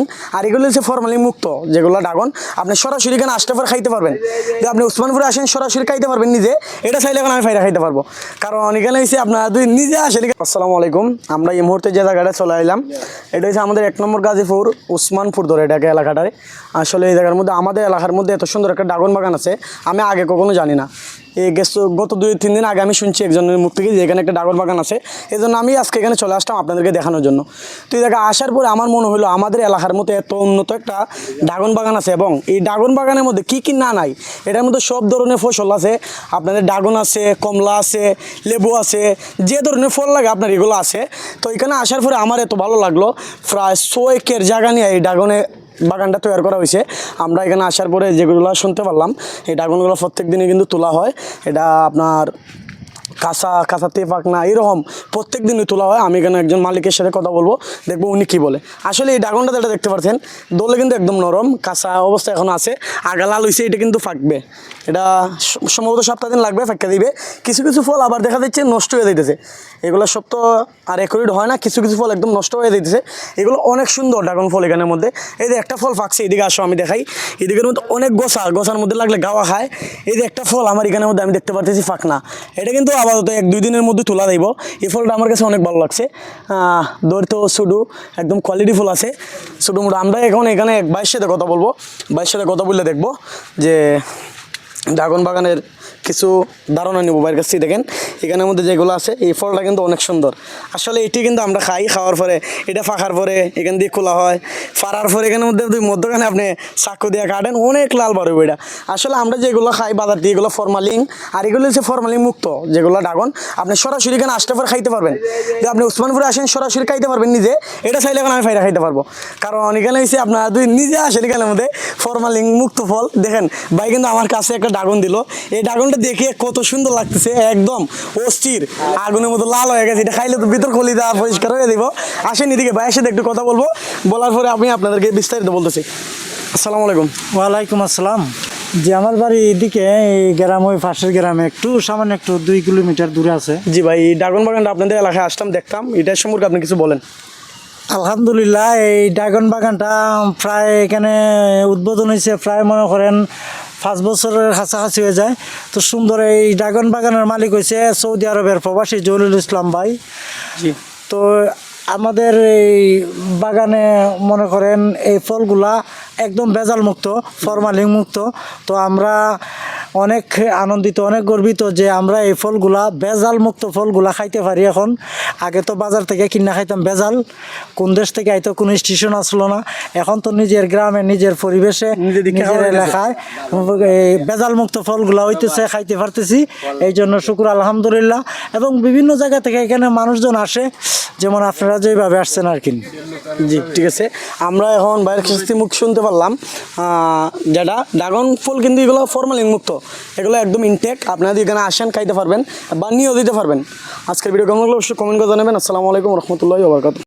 Formalin আর এগুলো হচ্ছে formalin মুক্ত, যেগুলো ড্রাগন, আপনি সরাসরি এখানে আসতে পর খাইতে পারবেন। যদি আপনি উসমানপুরে আসেন, সরাসরি খাইতে পারবেন নিজে, এটা চাইলে এখন আমি ফাইরা খাইতে পারব। কারণ এখানে হচ্ছে আপনার যদি নিজে আসেন আসসালামু আলাইকুম, আমরা এই মুহূর্তে যে জায়গাটা চলে এলাম এটা হচ্ছে আমাদের এক নম্বর গাজীপুর, উসমানপুর ধরে এটাকে এলাকাটায় আসলে এই জায়গার মধ্যে, আমাদের এলাকার মধ্যে এত সুন্দর একটা ড্রাগন বাগান আছে, আমি আগে কখনো জানি না। গত দুই, তিন দিন আগে আমি শুনছি একজনের মুখ থেকে যে এখানে একটা ড্রাগন বাগান আছে। এই জন্য আমি আজকে এখানে চলে আসলাম আপনাদেরকে দেখানোর জন্য। তো এই জায়গায় আসার পরে আমার মনে হলো আমাদের এলাকার মধ্যে এত উন্নত একটা ড্রাগন বাগান আছে এবং এই ড্রাগন বাগানের মধ্যে কি কি না নাই, এটার মধ্যে সব ধরনের ফসল আছে। আপনাদের ড্রাগন আছে, কমলা আছে, লেবু আছে, যে ধরনের ফল লাগে আপনার এগুলো আছে। তো এখানে আসার পরে আমার এত ভালো লাগল, প্রায় শো একের জায়গা নিয়ে এই ড্রাগনে বাগানটা তৈরি করা হয়েছে। আমরা এখানে আসার পরে যেগুলো শুনতে পারলাম, এই ড্রাগনগুলো প্রত্যেক দিনে কিন্তু তোলা হয়। এটা আপনার কাঁচা কাঁচা তেপাক না, এরকম প্রত্যেক দিনই তোলা হয়। আমি এখানে একজন মালিকের সাথে কথা বলব? দেখব উনি কী বলে। আসলে এই ড্রাগনটা যেটা দেখতে পাচ্ছেন দোলে কিন্তু একদম নরম, কাঁচা অবস্থা এখন আছে। আগা লাল হয়েছে এটা কিন্তু ফাঁকবে। এটা সম্ভবত সপ্তাহ দিন লাগবে, ফাঁকা দিবে। কিছু কিছু ফল আবার দেখা যাচ্ছে নষ্ট হয়ে যাইতেছে। এগুলো সব তো আর একুরেট হয় না, কিছু কিছু ফল একদম নষ্ট হয়ে যাইতেছে। এগুলো অনেক সুন্দর ড্রাগন ফল এখানের মধ্যে। এই যে একটা ফল ফাঁকছে, এদিকে আসো, আমি দেখাই। এদিকের মধ্যে অনেক গোসা গোসার মধ্যে লাগলে গাওয়া খায়। এই যে একটা ফল আমার এখানের মধ্যে আমি দেখতে পাচ্ছি ফাঁকনা এটা কিন্তু আপাতত এক, দুই দিনের মধ্যে তোলা দেব। এই ফলটা আমার কাছে অনেক ভালো লাগছে। দৈর্ত সুডু একদম কোয়ালিটি ফুল আছে। শুডু মোটা আমরা এখন এখানে এক ভাইয়ের সাথে কথা বলব। বাইশের সাথে কথা বললে দেখব যে, ড্রাগন বাগানের কিছু ধারণা নেব বাইরের কাছ থেকে। দেখেন, এখানের মধ্যে যেগুলো আছে, এই ফলটা কিন্তু অনেক সুন্দর। আসলে এটি কিন্তু আমরা খাই, খাওয়ার পরে, এটা ফাঁকার পরে, এখান দিয়ে খোলা হয়। ফাড়ার পরে এখানের মধ্যে মধ্যখানে আপনি চাকু দিয়ে কাটেন, অনেক লাল বার হবে এটা। আসলে আমরা যেগুলো খাই, বাজার দিয়ে, এগুলো ফরমালিং আর এগুলো হচ্ছে ফরমালিং মুক্ত, যেগুলো ড্রাগন, আপনি সরাসরি এখানে আসতে পর, খাইতে পারবেন। আপনি উসমানপুরে আসেন, সরাসরি খাইতে পারবেন নিজে, এটা চাইলে এখন আমি ফাইরা খাইতে পারব। কারণ এখানে হচ্ছে আপনার দুই নিজে আসেন এখানের মধ্যে ফরমালিং মুক্ত ফল, দেখেন, ভাই কিন্তু আমার কাছে একটা ড্রাগন দিল। এই ড্রাগনটা দেখে কত সুন্দর লাগতেছে একদম অস্থির আগুনের মতো লাল হয়ে গেছে এটা খাইলে তো ভিতর খলি দেওয়া পরিষ্কার হয়ে দিব। আসেন এদিকে ভাইয়ের সাথে একটু কথা বলব বলার পরে আমি আপনাদেরকে বিস্তারিত বলতেছি। আসসালামু আলাইকুম। ওয়ালাইকুম আসসালাম। যে আমার বাড়ি এদিকে এই গ্রাম ওই পাশের গ্রামে একটু সামান্য একটু দুই কিলোমিটার দূরে আছে। জি ভাই এই ড্রাগন বাগানটা আপনাদের এলাকায় আসলাম দেখতাম এটার সম্পর্কে আপনি কিছু বলেন। আলহামদুলিল্লাহ এই ড্রাগন বাগানটা প্রায় এখানে উদ্বোধন হয়েছে প্রায় মনে করেন পাঁচ বছরের কাছাকাছি হয়ে যায়। তো সুন্দর এই ড্রাগন বাগানের মালিক হয়েছে সৌদি আরবের প্রবাসী জলিল ইসলাম ভাই। তো আমাদের এই বাগানে মনে করেন এই ফলগুলা একদম ভেজাল মুক্ত ফরমালিং মুক্ত তো আমরা অনেক আনন্দিত অনেক গর্বিত যে আমরা এই ফলগুলা ভেজাল মুক্ত ফলগুলা খাইতে পারি এখন। আগে তো বাজার থেকে কিনা খাইতাম বেজাল কোন দেশ থেকে আইতো কোনো স্টেশন আসলো না। এখন তো নিজের গ্রামে নিজের পরিবেশে নিজের এলাকায় এই ভেজাল মুক্ত ফলগুলা হইতেছে খাইতে পারতেছি। এই জন্য শুক্র আলহামদুলিল্লাহ। এবং বিভিন্ন জায়গা থেকে এখানে মানুষজন আসে। যেমন আপনারা যেভাবে আসছেন আর কি। জি, ঠিক আছে। আমরা এখন বাইরের খিস্তি মুখ শুনতে পারলাম। যেটা ড্রাগন ফুল কিন্তু এগুলো ফরমালিন মুক্ত। এগুলো একদম ইনটেক আপনারা এখানে আসেন, খাইতে পারবেন বা নিয়েও দিতে পারবেন। আজকের ভিডিও কেমন অবশ্যই কমেন্ট করে জানাবেন। আসসালামু আলাইকুম রহমতুল্লাহ